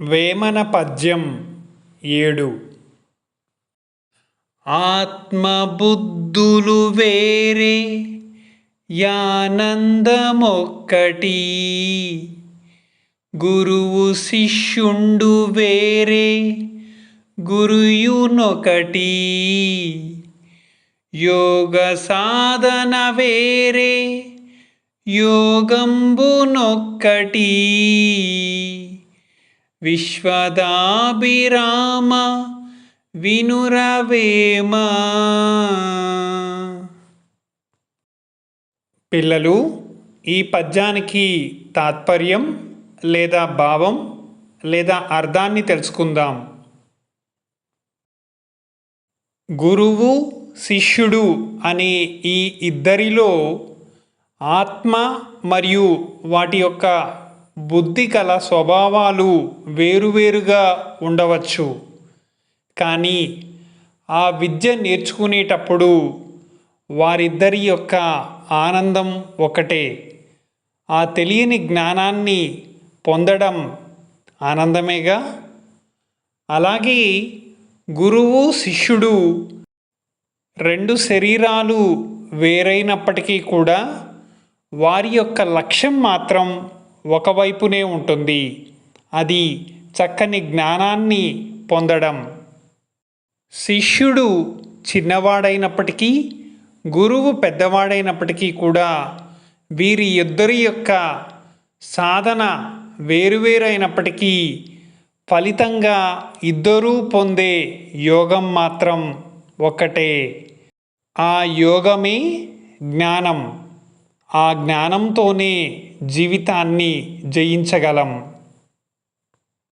వేమన పద్యం ఏడు. ఆత్మబుద్ధులు వేరే యానందమొక్కటి. గురువు శిష్యుండు వేరే గురుయునొకటి. యోగ సాధన వేరే యోగంబునొక్కటి. విశ్వదాభిరామ వినురవేమ పిల్లలు ఈ పద్యానికి తాత్పర్యం లేదా భావం లేదా అర్థాన్ని తెలుసుకుందాం. గురువు శిష్యుడు అనే ఈ ఇద్దరిలో ఆత్మ మరియు వాటి యొక్క బుద్ధి కల స్వభావాలు వేరువేరుగా ఉండవచ్చు. కానీ ఆ విద్య నేర్చుకునేటప్పుడు వారిద్దరి యొక్క ఆనందం ఒకటే. ఆ తెలియని జ్ఞానాన్ని పొందడం ఆనందమేగా? అలాగే గురువు శిష్యుడు రెండు శరీరాలు వేరైనప్పటికీ కూడా వారి యొక్క లక్ష్యం మాత్రం ఒకవైపునే ఉంటుంది. అది చక్కని జ్ఞానాన్ని పొందడం. శిష్యుడు చిన్నవాడైనప్పటికీ గురువు పెద్దవాడైనప్పటికీ కూడా వీరి ఇద్దరి యొక్క సాధన వేరువేరైనప్పటికీ ఫలితంగా ఇద్దరూ పొందే యోగం మాత్రం ఒకటే. ఆ యోగమే జ్ఞానం. ఆ జ్ఞానంతోనే జీవితాన్ని జయించగలం.